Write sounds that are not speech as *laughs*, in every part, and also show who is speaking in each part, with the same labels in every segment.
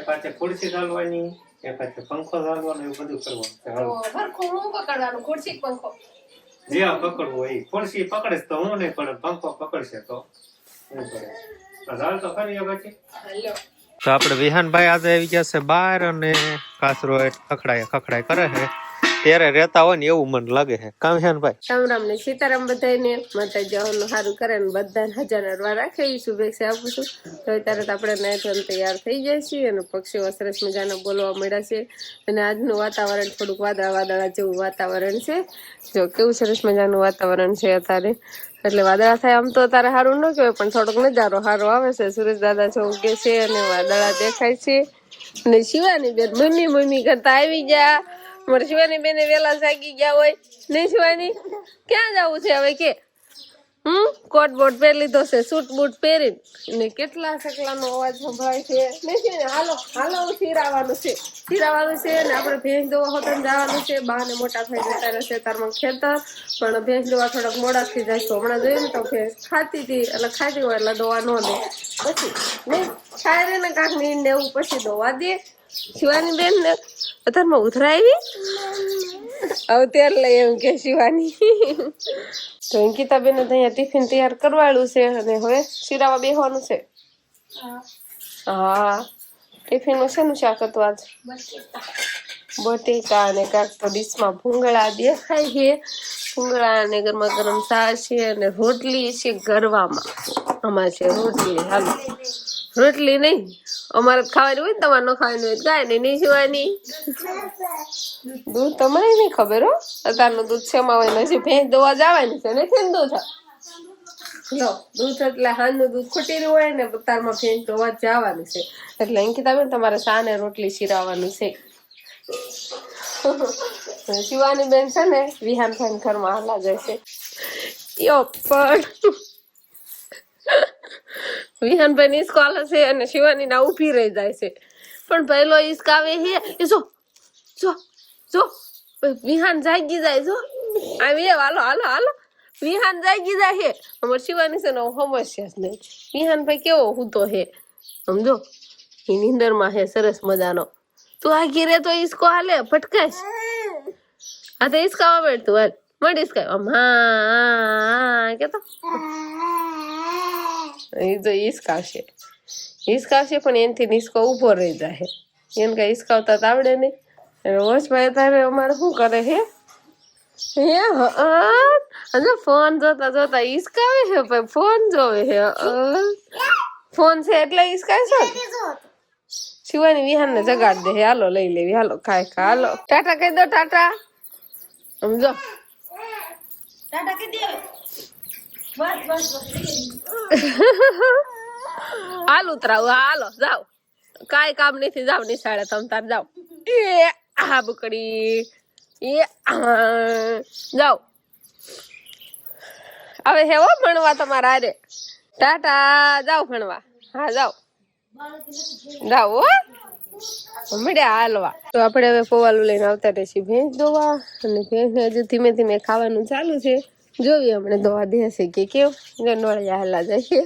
Speaker 1: એક હાથે ખુરશી ચાલવાની એ પાસે પંખો ચાલવાનો એવું બધું કરવાનું છે.
Speaker 2: હું પકડવાનું? ખુરશી પંખો?
Speaker 1: જે આ પકડવું હોય ખુરશી પકડે તો હું નહીં પણ પંખો પકડશે તો. હું કરે? હાલ તો ખરી પછી.
Speaker 2: હાલો.
Speaker 1: તો આપણે વિહાનભાઈ આજે આવી ગયા છે બહાર અને કાસરો ખખડાય ખખડાય કરે છે. ત્યારે રહેતા હોય ને એવું મને લાગે છે. કામ વિહાનભાઈ
Speaker 2: રામ રામ ને સીતારામ બધાને માતા જવાનું સારું કરે ને બધાને હજાર અરવા રાખે એ શુભેચ્છા આપું છું. તો અત્યારે તો આપણે નાઈ તૈયાર થઈ જાય છીએ અને પક્ષીઓ સરસ મજાના બોલવા મળ્યા છે. અને આજનું વાતાવરણ થોડુંક વાદળા વાદળા જેવું વાતાવરણ છે. જો કેવું સરસ મજાનું વાતાવરણ છે અત્યારે. એટલે વાદળા થાય આમ તો અત્યારે સારું ન કહેવાય, પણ થોડોક નજારો સારો આવે છે. સુરેશ દાદા છો ઉગે છે અને વાદળા દેખાય છે. અને શિવાની બેન મમ્મી મમ્મી કરતા આવી ગયા. મારે શિવાની બેને વેલા જાગી ગયા હોય. નહીં શિવાની, ક્યાં જવું છે હવે કે? હમ? કોટ બોટ પહેરી લીધો છે, સૂટ બૂટ પહેરી ને કેટલા સકલાનો અવાજ સંભળાય છે. નહીં શિવાની, હાલો હાલો સિરાવાનું છે. સિરાવાનું છે ને આપણે ભેંસ દોવા હોટલ જવાનું છે. બા ને મોટા ભાઈ જતા રહેશે, તારમાં ખેતર. પણ ભેંસ દોવા થોડાક જાય છે. હમણાં જોઈએ ને તો ભેંસ ખાતી હતી, એટલે ખાતી હોય એટલે દોવા ન દે. પછી, નહીં, ખાય ને કાંક નીંદ ને એવું પછી દોવા દે. શિવાની બેન ને અત્યારમાં ઉધરાવી? હવે તેર લઈ એમ કે શિવાની. તો અંકિતા બેન અહીંયા ટિફિન તૈયાર કરવાળું છે અને હવે શિરાવા બેહવાનું છે. હા. ટિફિનમાં શેનું શાક હતું આજ? બટેકા અને કાંક તો ડીશમાં ભૂંગળા દેખાય છે. ભૂંગળા અને ગરમા ગરમ ચા છે અને રોટલી છે ગરવામાં. આમાં છે રોટલી, હાલો. રોટલી નહીં. અમારે ખાવાનું હોય ને, તમારે ન ખાવાનું હોય ગાય ને નહીં સિવાની દૂધ તમને નહીં ખબર હો. અત્યારનું દૂધ શેમાં હોય ને હજી ભેંસ દોવા જવાની છે ને ને દૂધ લો, દૂધ એટલે હાલનું દૂધ ખૂટી રહ્યું હોય ને તારમાં ફેંસ દોવા જવાનું છે. એટલે અંકિતા બેન, તમારે સા ને રોટલી શીરાવવાની છે. શિવાની બેન છે ને, વિહાન ફેન ઘરમાં હાલા જાય છે યો, પણ *laughs* વિહાનભાઈ ની ઇસ્કો હાલે છે અને શિવાની ના ઊભી રહી જાય છે. પણ પહેલો ઇસ્ક આવે છે એ જો જો જો, વિહાન જાગી જાય, જો. આવી હાલો હાલો હાલો. વિહાન જાગી જાય હે. અમાર શિવાની છે ને સમસ્યા જ વિહાન ભાઈ કેવો હૂતો હે, સમજો? એ નીંદરમાં હે, સરસ મજાનો. તું આ ઘીરે તો ઈસકો હાલે ફટકાશ આ તો ઈસકાવા બેઠ તું હાલ મળ ઈસકા આમ હા હા, કેતો. એ તો ઈસકાવશે ઈસકાવશે પણ એનથી ઈસકો ઊભો રહી જાય એને કઈ ઈસકાવતા તો આવડે નહીં અને વોશભાઈ તારે અમારે શું કરે હે હે હજુ ફોન જોતા જોતા ઈસકાવે છે ભાઈ ફોન જોવે છે ફોન છે એટલે છે શિવાની વિહાન ને જગાડ દે હાલો લઈ લેવી હાલો ખાય ખા હાલો ટાટા કહી દો ટાટા સમજો હાલ ઉતરાવ હાલો જાઓ કાંઈ કામ નથી જાવ નિશાળે તમ તાર જાવ એ આ બકડી એ જાઓ હવે હે હો ભણવા તમારા અરે ટાટા જાઓ ભણવા હા જાઓ જાઓ હો મળ્યા હાલવા તો આપણે હવે પોવાલું લઈને આવતા રહીશું. ભેંસ દોવા અને ભેંસને હજુ ધીમે ધીમે ખાવાનું ચાલુ છે. જોઈએ હમણાં દોવા દેશે કે કેવું? ગનવાળિયા હાલા જઈએ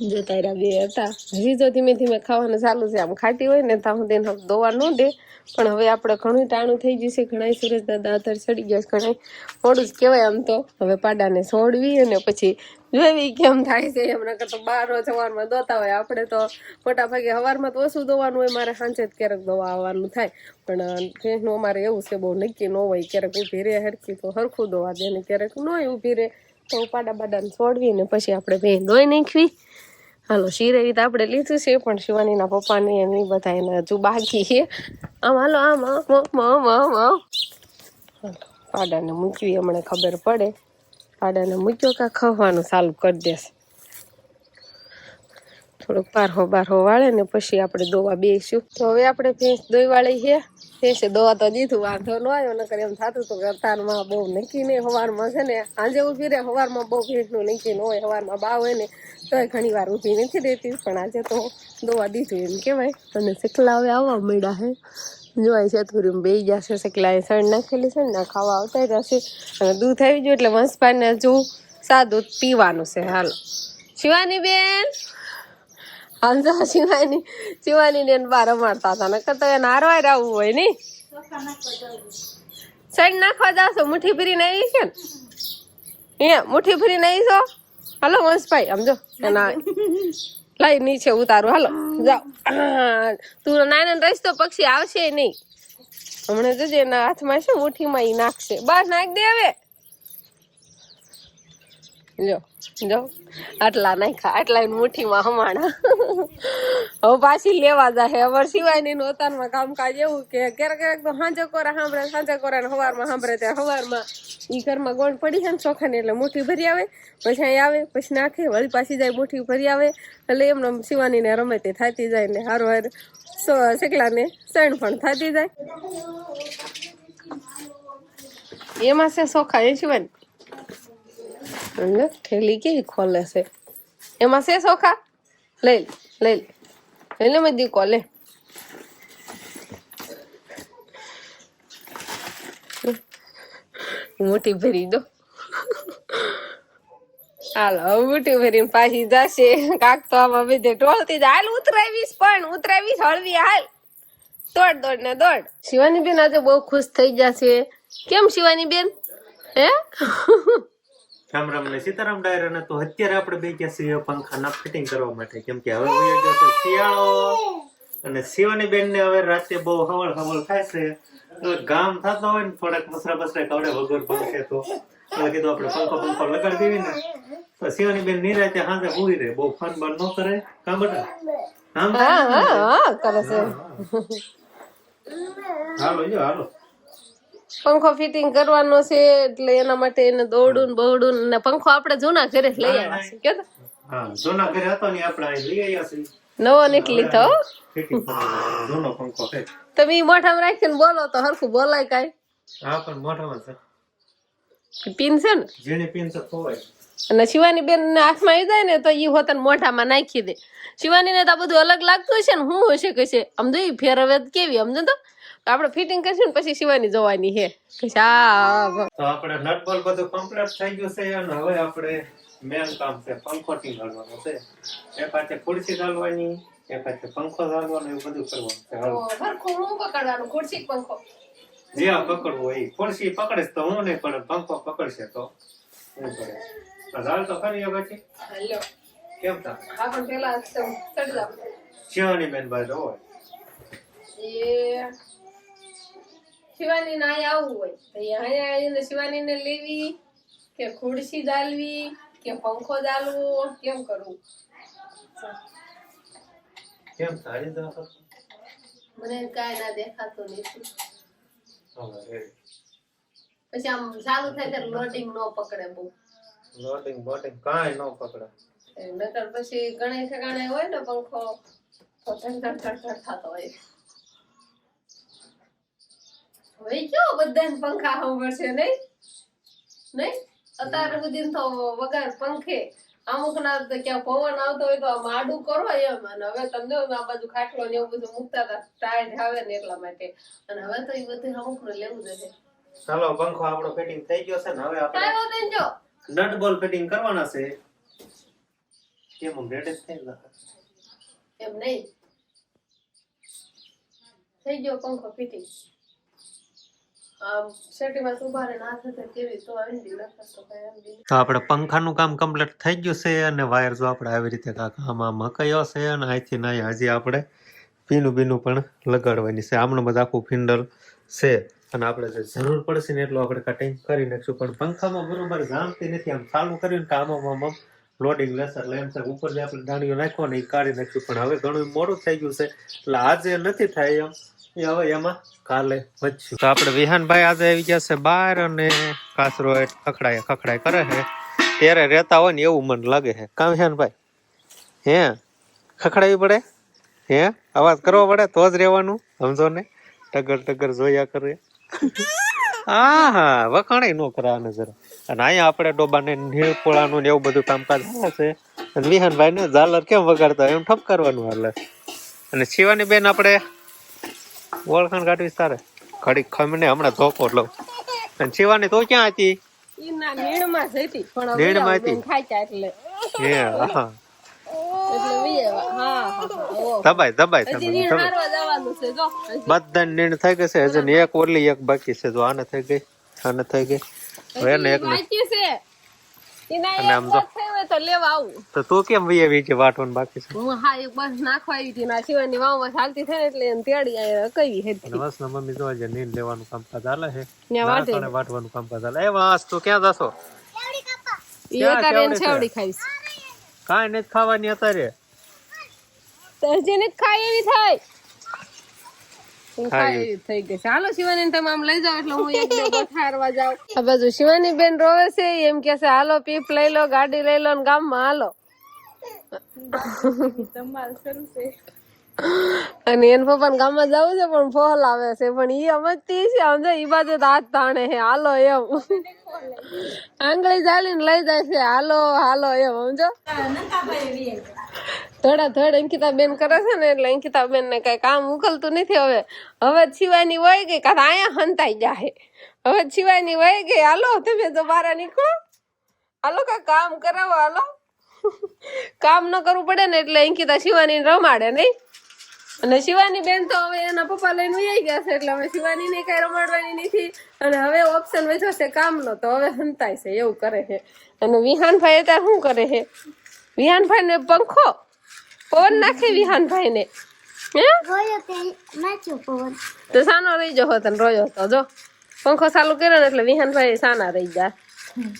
Speaker 2: જો તારા બે હતા. હજી તો ધીમે ધીમે ખાવાનું ચાલુ છે, આમ ખાટી હોય ને ત્યાં સુધી એને દોવા ન દે. પણ હવે આપણે ઘણું ટાણું થઈ ગયું છે ઘણા સુરજ દાદા અત્યારે ચડી ગયા છે ઘણા મોડું જ કહેવાય આમ તો. હવે પાડાને છોડવી અને પછી જોવી કેમ થાય છે એમના કરતા બાર સવારમાં દોતા હોય. આપણે તો મોટા ભાગે સવારમાં તો ઓછું દોવાનું હોય, મારે સાંજે જ ક્યારેક દવા આવવાનું થાય. પણ ભેંસનું અમારે એવું છે, બહુ નક્કી ન હોય, ક્યારેક ઊભી રહે હરખી તો હરખું દોવા દે ને ક્યારેક ન ઊભી રહે. તો પાડા બાડાને છોડવીને પછી આપણે ભેંસ દોઈ નાખવી. હાલો શિરેવી તો આપણે લીધું છે, પણ શિવાનીના પપ્પાને એમ ઈ બધા એને હજુ બાકી છે. આમ, હાલો, આમ આમ આમ આમ પાડાને મૂકવી હમણાં ખબર પડે. પાડાને મૂક્યો કાં ખવાનું ચાલુ કરી દેશે. થોડુંક બારહો બારહો વાળે ને પછી આપણે દોવા બેસીશું. તો હવે આપણે ભેંસ દોઈ વાળી છે. ભેંસે દોવા તો દીધું વાંધો ન આવ્યો, નકર એમ થતું હતું કે અતારમાં બહુ નક્કી નહીં સવારમાં છે ને આજે ઊભી રહે સવારમાં બહુ ભીડનું નક્કી ન હોય સવારમાં બા હોય ને, તોય ઘણી વાર ઊભી નથી રહેતી, પણ આજે તો દોવા દીધું એમ કહેવાય. અને શેકલા હવે આવવા મળ્યા છે જોવાય છે થોડું બે ગયા શેકલા એ સણ નાખેલી છે ને ખાવા આવતા જશે અને દૂધ આવી ગયું એટલે વંશભાઈને હજુ સાદું પીવાનું છે, હાલો. શિવાની બેન!
Speaker 3: હાલ તો શિવાની શિવાની ને બાર રમાડતા હતા, નકર તો એને હારવાય આવવું હોય નહીં સાઈડ નાખવા છો? મુઠ્ઠી ભરીને આવી છે ને? અહીંયા મુઠ્ઠી ભરીને આવી છો? હાલો, વંશભાઈ સમજો એના લઈ નીચે ઉતારું, હાલો, જાઓ. તું નાના રહીશ તો પક્ષી આવશે નહીં હમણાં જોજે એના હાથમાં છે, મુઠ્ઠીમાં ઈ નાખશે. બસ નાખ દે હવે. જો જો, આટલા નાખ્યા, આટલા મુઠ્ઠીમાં હમાણા. હવે પાછી લેવા જાય હવે સિવાયની નું ઓતાનમાં કામકાજ એવું કે ક્યારેક ક્યારેક તો સાંજે કોરા સાંભળે સાંજે કોરા ને સવારમાં સાંભળે ત્યારે સવારમાં ઈ ઘરમાં ગોળ પડી છે ને ચોખાની એટલે મુઠ્ઠી ભરી આવે, પછી અહીં આવે, પછી નાખે, વળી પાછી જાય મુઠ્ઠી ભરી આવે, એટલે એમને શિવાની ને રમે તે થતી જાય ને હારો હાર શેકલા ને સણ પણ થતી જાય. એમાં છે ચોખા એ શિવાની. અને થેલી કેવી ખોલે છે એમાં છે સોખા લઈ લે લઈ લે લઈ લે મેં દીકો લે મોટી ભરી દો હાલ મોટી ભરીને પાછી જશે કાક તો આમાં બધે ટોળતી જ હાલ ઉતરાવીશ પણ ઉતરાવીશ હળવી હાલ દોડ દોડ ને દોડ શિવાની બેન આજે બહુ ખુશ થઈ જશે કેમ શિવાની બેન હે
Speaker 1: રામ રામ ને સીતારામ ડાયરા ને તો અત્યારે આપણે બે ગયા છીએ પંખાના ફિટિંગ કરવા માટે. કેમ કે હવે શિયાળો અને શિવાની બેન ને હવે રાતે બહુ હવળ હવળ થાય છે. એટલે ગામ થતો હોય ને થોડાક મસરા બસરા કવડે વગર પંખે તો. એટલે કીધું આપણે પંખો પંખો લગાડી દેવી ને. તો શિવાની બેન નિરાતે હાંજે ઉઈ રહે બહુ ફન બન ન કરે. કામ બધા
Speaker 3: હા હા હા કરે છે.
Speaker 1: હાલો જો હાલો.
Speaker 3: પંખો ફિટિંગ કરવાનો છે એટલે એના માટે એને દોડું બહુડું ને પંખો આપણે જૂના ઘરે લઈ આવ્યા છે કે
Speaker 1: હા જૂના ઘરે હતો ને આપણે લઈ આવ્યા છે
Speaker 3: નવો નીકળી લીધો
Speaker 1: જૂનો પંખો છે.
Speaker 3: તમે મોઢામાં રાખીને બોલો તો હરખું બોલાય કાઈ.
Speaker 1: હા પણ મોઢામાં છે.
Speaker 3: પીન છે ને?
Speaker 1: જેને પીન તો ખોવાય.
Speaker 3: અને શિવાની બેન ને હાથમાં આવી જાય ને તો ઈ હોતન મોઢામાં નાખી દે. શિવાની ને તો બધું અલગ લાગતું હશે ને હું હશે કશે? સમજો ફેરવે કેવી સમજો તો. આપણે ફિટિંગ કરશું ને પછી સીવાની જવાની છે.
Speaker 1: તો આપણે નટ બોલ બધું કમ્પ્લીટ થઈ ગયું છે અને હવે આપણે મેન કામ છે પંખો ટીંગાડવાનો છે. એક પાછે ખુરશી ડાલવાની એક પાછે પંખો ડાલવાનો એવું બધું કરવાનું છે. હાલો.
Speaker 3: હરખું હું પકડવાનું? ખુરશી પંખો?
Speaker 1: જે આ પકડવું હોય. ખુરશી પકડીશ તો હું નહીં પણ પંખો પકડશે તો. હું કરે? આ ડાલ તો ખરી હવે પછી.
Speaker 3: હાલ્યો
Speaker 1: કેમ તા
Speaker 3: હા પણ પેલા ચડી જાવ
Speaker 1: શિવાની બેન ભાઈ જો હોય.
Speaker 3: એ શિવાની ના આવવું હોય. તો અહીંયા આવીને શિવાની ને લેવી કે ખુરશી દાલવી કે પંખો દાલવો કેમ કરવું?
Speaker 1: કેમ દવા
Speaker 3: મને કાંઈ ના દેખાતું નથી. પછી આમ ચાલુ થાય ત્યારે લોડિંગ ન પકડે બહુ.
Speaker 1: લોડિંગ બોટિંગ કાંઈ નો પકડે.
Speaker 3: નકર પછી ગણે ઠેકાણે હોય ને પંખો તો ધડ ધડ થતો હોય. હવે કયો બધાને પંખા સાંભળશે નહીં? નહીં? અત્યારે સુધી તો વગર પંખે અમુક ના તો ક્યાં પવન આવતો હોય તો માડું કરો એમ. અને હવે તમને આ બાજુ ખાટલો ને એવું બધું મૂકતા હતા ટાઈટ આવે ને એટલા માટે. અને હવે તો એ બધું અમુક ને લેવું જ છે
Speaker 1: ચાલો પંખો આપણો ફિટિંગ થઈ ગયો છે ને હવે આપણે નટ બોલ ફિટિંગ કરવાના છે. કેમ આમ રેડ થઈ જાય
Speaker 3: એમ નહીં. થઈ ગયો પંખો ફિટિંગ આમ શેટીમાં ઊભા રહીને હાથ હાથે કેવી તો
Speaker 1: આપણે પંખાનું કામ કમ્પ્લીટ થઈ ગયું છે અને વાયર જો આપણે આવી રીતે કાંક મકાયો છે અને અહીંથી નહીં હજી આપણે પીનું બીનું પણ લગાડવાની છે. આમનું બધા આખું ફિન્ડર છે અને આપણે જે જરૂર પડશે ને એટલું આપણે કટિંગ કરી નાખશું. પણ પંખામાં બરોબર જામતી નથી. આમ ચાલુ કર્યું કે આમાં આમ લોડિંગ લેશે એટલે છે. ઉપર જે આપણે દાણીઓ નાખો ને એ કાઢી નાખશું. પણ હવે ઘણું મોડું થઈ ગયું છે. એટલે આજે નથી થાય એમ. એ હવે એમાં કાલે વધશું. તો આપણે વિહાનભાઈ આજે આવી ગયા છે બહાર અને કાસરો ખખડાય ખખડાય કરે છે. ત્યારે રહેતા હોય ને એવું મને લાગે છે. કામ વિહાનભાઈ હે? ખખડાવી પડે? હે? અવાજ કરવો પડે? તો જ રહેવાનું? સમજો ને? ટગર ટગર જોયા કરે. હા હા વખાણે નો આને જરા. અને અહીંયા આપણે ડોબાને નીળપોળાનું ને એવું બધું કામકાજ હાલે છે. અને વિહાનભાઈ ને ઝાલર કેમ વગાડતા એમ ઠપ કરવાનું હાલે. અને શિવાની બેન આપણે ઓળખાણ કાઢવી તારે. ઘડીક ખમને હમણાં ધોકો લઉં. અને શિવાની તો ક્યાં હતી?
Speaker 3: નીણમાં જ હતી પણ જાય એટલે.
Speaker 1: હા. દબાય દબાય. બધા નીણ થઈ ગઈ છે હજી એક ઓલી એક બાકી છે જો આને થઈ ગઈ આને થઈ ગઈ. હવે એક ને આમ જો.
Speaker 3: બસ થઈ હોય તો લેવા આવું.
Speaker 1: તો તું કેમ વી આવી છે વાટવાનું બાકી છે?
Speaker 3: હું હા એક બસ નાખવા આવી હતી ના શિવાની વાવમાં ચાલતી થઈ ને એટલે એમ તેડી કઈ હેતી.
Speaker 1: બસ ના મમ્મી જોવા છે નીણ લેવાનું કામકાજ હાલે છે.
Speaker 3: ને વાટે.
Speaker 1: વાટવાનું કામકાજ હાલે. એ વાસ તો ક્યાં જશો?
Speaker 3: એ અત્યારે એને? છેવડી ખાઈશ.
Speaker 1: કાંઈ નથી ખાવાની અત્યારે.
Speaker 3: તો હજી ને ખાઈ એવી થાય થઈ ગઈ છે. શિવાની તમે આમ લઈ જાઓ એટલે હું એક બે જાઉં. આ બાજુ શિવાની બેન રોવે છે એમ કે છે હાલો પીપ લઈ લો ગાડી લઈ લો ને ગામમાં હાલો. અને એન પપ્પાને ગામમાં જવું છે, પણ ફોલ આવે છે. પણ ઈ અમજતી છે, સમજો? ઈ બાજુ હાથ તાણે છે. હાલો એમ. આંગળી ચાલીને લઈ જાય છે. હાલો હાલો એમ, સમજો? થોડા થોડા અંકિતા બેન કરે છે ને, એટલે અંકિતા બેન ને કઈ કામ ઉકલતું નથી હવે. હવે છીવાની વહી ગઈ, કાં અહીંયા હંતાઈ જાય હવે છીવાની વહી ગઈ. હાલો, તમે તો બહાર નીકળો. હાલો કા કામ કરાવો, હાલો. કામ ન કરવું પડે ને, એટલે અંકિતા શિવાની રમાડે નહીં. અને શિવાની બેન તો હવે એના પપ્પા લઈને આવી ગયા છે એટલે હવે શિવાની ને કઈ રમાડવાની નથી. અને હવે ઓપ્શન વેચો છે કામનો તો હવે સંતાય છે એવું કરે છે. અને વિહાનભાઈ અત્યારે શું કરે છે? વિહાનભાઈ ને પંખો? પવન નાખે વિહાનભાઈ ને તો સાનો રહી જવો તને રોયો હતો જો. પંખો ચાલુ કર્યો ને એટલે વિહાનભાઈ સાના રહી ગયા.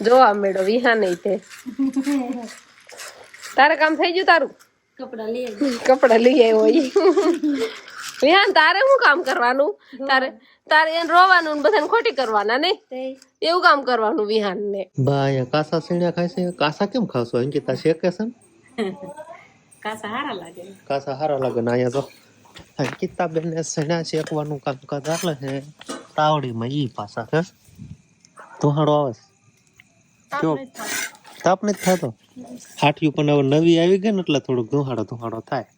Speaker 3: જોવા મેળો વિહાન તે. તારે કામ થઈ ગયું તારું? *laughs* કપડા લઈ આવ્યો ઈ. વિહાન તારે શું કામ કરવાનું? તારે તારે એને રોવાનું ને બધાને ખોટી કરવાના ને એવું કામ કરવાનું વિહાન ને
Speaker 1: બા અહીંયા કાસા સીણ્યા ખાય છે? કાસા કેમ ખાવશો? અંકિતા શેકે છે *laughs* લાગે. કાસા હારા લાગે ના અહીંયા તો. અંકિતા બેન ને સીણ્યા શેકવાનું કામકાજ હાલે છે. તાવડીમાં ઈ પાસા હે? હાડો આવે કેવો તાપ નથી થતો. હાઠિયું પણ હવે નવી આવી ગઈ ને એટલે થોડુંક ધુહાડો ધુહાડો થાય.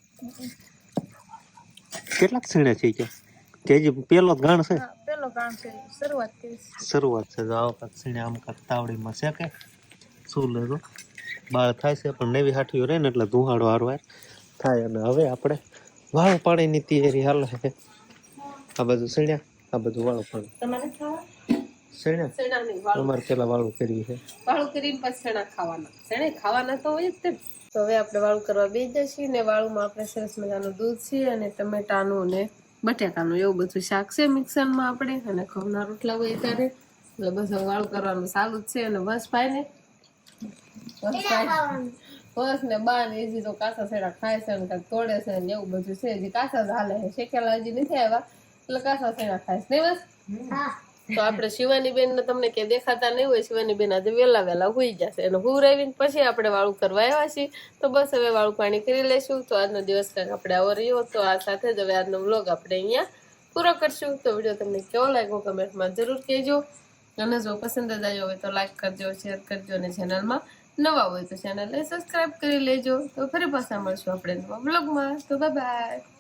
Speaker 1: કેટલાક સીણે છે કે? કે હજી પેલો જ ગાણ છે? શરૂઆત છે. જો આવો કાંઈક સીણે આમ તાવડીમાં શેકે શું લેજો બાળ થાય છે પણ નવી હાઠીઓ રહે ને એટલે ધુહાડો હારવાર થાય. અને હવે આપણે વાળું પાણીની તૈયારી હાલે છે આ બધું સીણ્યા આ બધું વાળું પાણી. સીણ્યા
Speaker 3: શેણાની વાળું.
Speaker 1: અમારે પેલા વાળું છે.
Speaker 3: વાળું કરીને પછી શેણા ખાવાના. શેણે ખાવાના તો હોય જ તે તો હવે આપણે વાળું કરવા બે જઈએ ને વાળુંમાં આપણે સરસ મજાનું દૂધ છે અને ટમેટાનું ને બટેકાનું એવું બધું શાક છે મિક્સરમાં આપણે. અને ઘઉંના રોટલા હોય ત્યારે. એટલે બસ વાળું કરવાનું સારું જ છે. અને બસ ભાઈ ને? બસ ને બા ને હજી તો કાસા સેડા ખાય છે અને કાંઈક તોડે છે ને એવું બધું છે. હજી કાસા જ હાલે છે. શેકેલા હજી નથી આવ્યા. એટલે કાસા સેડા ખાય છે. નહીં બસ? તો આપણે શિવાની બેન ને તમને કે દેખાતા નહીં હોય શિવાની બેન આજે વહેલા વહેલા હોઈ જશે. અને હુરાવીને પછી આપણે વાળું કરવા આવ્યા છીએ. તો બસ હવે વાળું પાણી કરી લઈશું. તો આજનો દિવસ કાંઈક આપણે આવો રહ્યો. તો આ સાથે જ હવે આજનો વ્લોગ આપણે અહીંયા પૂરો કરશું. તો વીડિયો તમને કેવો લાગ્યો કમેન્ટમાં જરૂર કહેજો. અને જો પસંદ જ આવ્યો હોય તો લાઈક કરજો શેર કરજો અને ચેનલમાં નવા હોય તો ચેનલને સબસ્ક્રાઈબ કરી લેજો. તો ફરી પાછા મળશું આપણે નવા બ્લોગમાં તો બાય